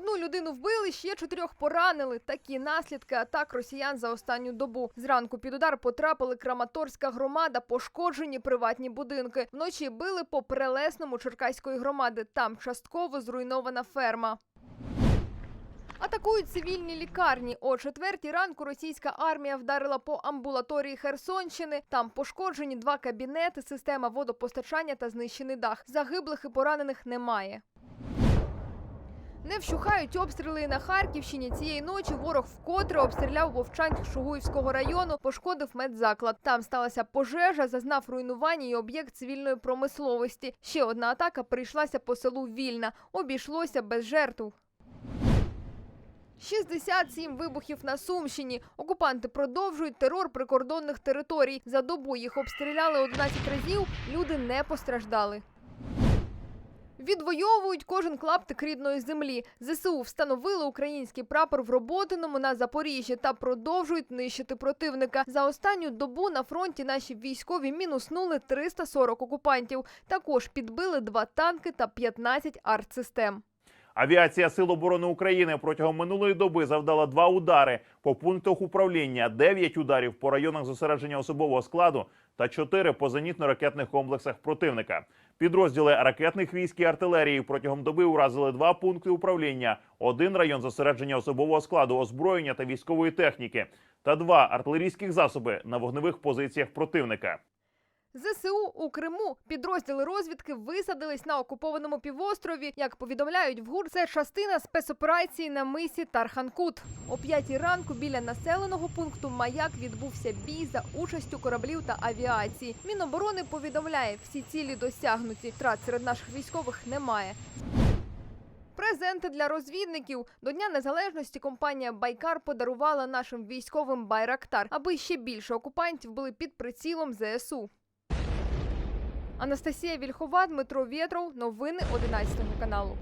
Одну людину вбили, ще чотирьох поранили. Такі наслідки атак росіян за останню добу. Зранку під удар потрапили Краматорська громада, пошкоджені приватні будинки. Вночі били по прелесному Черкаської громади. Там частково зруйнована ферма. Атакують цивільні лікарні. О четвертій ранку російська армія вдарила по амбулаторії Херсонщини. Там пошкоджені два кабінети, система водопостачання та знищений дах. Загиблих і поранених немає. Не вщухають обстріли і на Харківщині. Цієї ночі ворог вкотре обстріляв Вовчанськ Шугуївського району, пошкодив медзаклад. Там сталася пожежа, зазнав руйнування і об'єкт цивільної промисловості. Ще одна атака прийшлася по селу Вільна. Обійшлося без жертв. 67 вибухів на Сумщині. Окупанти продовжують терор прикордонних територій. За добу їх обстріляли 11 разів. Люди не постраждали. Відвоюють кожен клаптик рідної землі. ЗСУ встановили український прапор в Роботиному на Запоріжжі та продовжують нищити противника. За останню добу на фронті наші військові мінуснули 340 окупантів. Також підбили два танки та 15 артсистем. Авіація Сил оборони України протягом минулої доби завдала два удари по пунктах управління, дев'ять ударів по районах зосередження особового складу та чотири по зенітно-ракетних комплексах противника. Підрозділи ракетних військ і артилерії протягом доби уразили два пункти управління, один район зосередження особового складу, озброєння та військової техніки, та два артилерійських засоби на вогневих позиціях противника. ЗСУ у Криму підрозділи розвідки висадились на окупованому півострові. Як повідомляють в ГУР, це частина спецоперації на мисі Тарханкут. О п'ятій ранку біля населеного пункту Маяк відбувся бій за участю кораблів та авіації. Міноборони повідомляє, всі цілі досягнуті. Втрат серед наших військових немає. Презенти для розвідників до Дня Незалежності компанія Байкар подарувала нашим військовим Байрактар, аби ще більше окупантів були під прицілом ЗСУ. Анастасія Вільхова, Дмитро Вєтров. Новини 11 каналу.